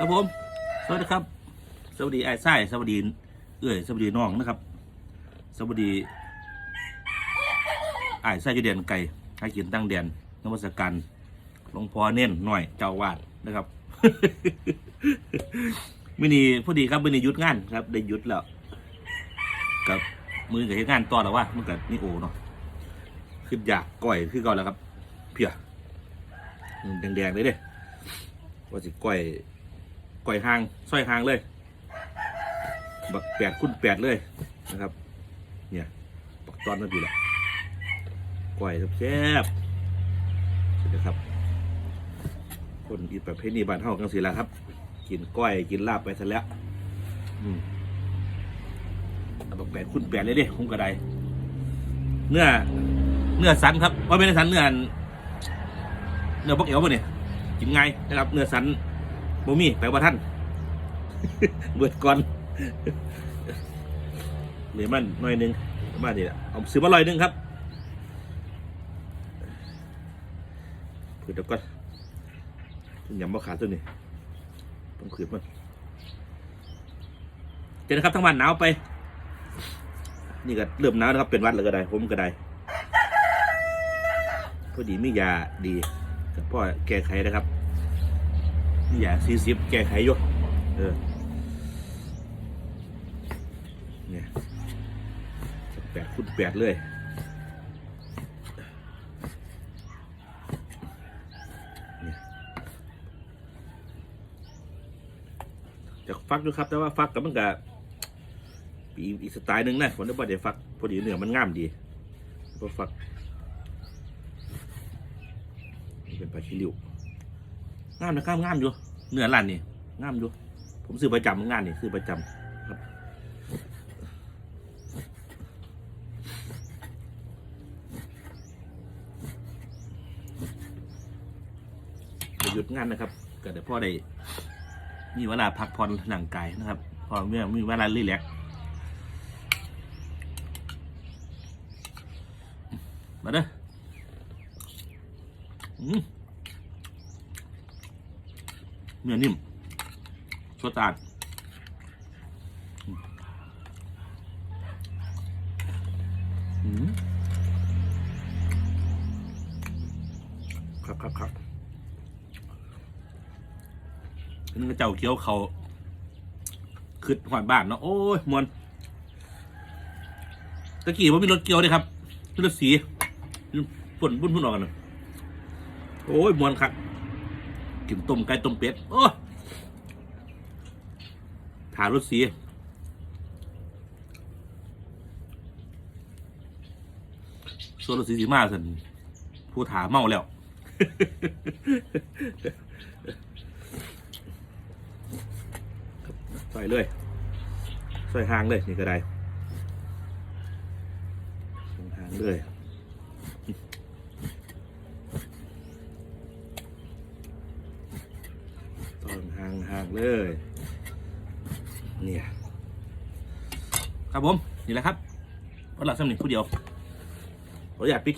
ครับผม สวัสดีครับ สวัสดีไอ้ไส้สวัสดี เอ้ยสวัสดีน้องนะครับ สวัสดีไอ้ไส้จะเดียนไก่ให้กินตั้งเดียนนวัตการหลวงพ่อเน้นหน่อยเจ้าวาดนะครับมินีพอดีครับมินียุดงานครับ ได้ยุดแล้วกับมือกับเหตุงานต่อแล้วว่ามันกับนี่โอเนาะขึ้นอยากก่อยขึ้นก่อนแล้วครับ เพียแดงๆเลยเด้ว่าสิก่อย ก่อยหางสร้อยหางเลยบักแปดคุณแปดเลยนะครับ เนี่ยบักตอนนั่นดีแหละก่อยแซ่บๆใช่ไหมครับ คนอีประเภทนี้บ้านเฮากันสิละครับ กินก้อยกินลาบไปซะแล้วอืมเอาบักแปดคุณแปดเลยเด้คุ้มกระไดเนื้อเนื้อสันครับว่าไม่ได้สันเนื้ออันเนื้อพวกเอวป่ะเนี่ยกินไงนะครับ เนื้อสัน บ่มีแปลว่าท่าน เบิดก่อนเหลือมันหน่อยนึงมาดิเอาซื้อมาลอยนึงครับเผื่อเดี๋ยวก่อนยำมะขาดตัวนี้ต้องขืนมันเจนะครับทั้งวันหนาวไป นี่ก็เริ่มหนาวนะครับ เป็นวัดแล้วก็ได้ ผมก็ได้ พอดีมียาดีกับพ่อแก้ไขนะครับ มียาซีซิบแก้ไขอยู่เออเนี่ยแปดคุณแปดเลยจะฟักดูครับ แต่ว่าฟักกับมันกับอีกสไตล์หนึ่งนะผมนึกว่าเดี๋ยวฟักพอดีเนื้อมันงามดีก็ฟักนี่เป็นปลาชิลิว งามนะครับงามอยู่เนื้อร้านนี่งามอยู่ผมซื้อประจำงานนี่ซื้อประจำจะหยุดงานนะครับก็เดี๋ยวพ่อได้มีเวลาพักผ่อนร่างกายนะครับพอเมื่อมีเวลารีแลกมาเด้ออืม เนื้อนิ่มสดสะอาดครับครับครับนึกเจ้าเกี้ยวเขาขึ้นหอดบ้านเนาะโอ้ยมวนตะกี้ว่ามีรถเกียวด้วยครับรถสีปุ่นบุ่นพุ่นออกกันะโอ้ยมวนครับ กินต้มไก่ต้มเป็ดโอ้ยถารถสีส่วนรถสีสีมาสันผู้ถาเมาแล้วใส่เลยใส่หางเลย นี่ก็ได้หางเลยตอนหางหาง เลย เนี่ย ครับผม นี่แหละครับวันหลังสำนึกผู้เดียวขออยากปิด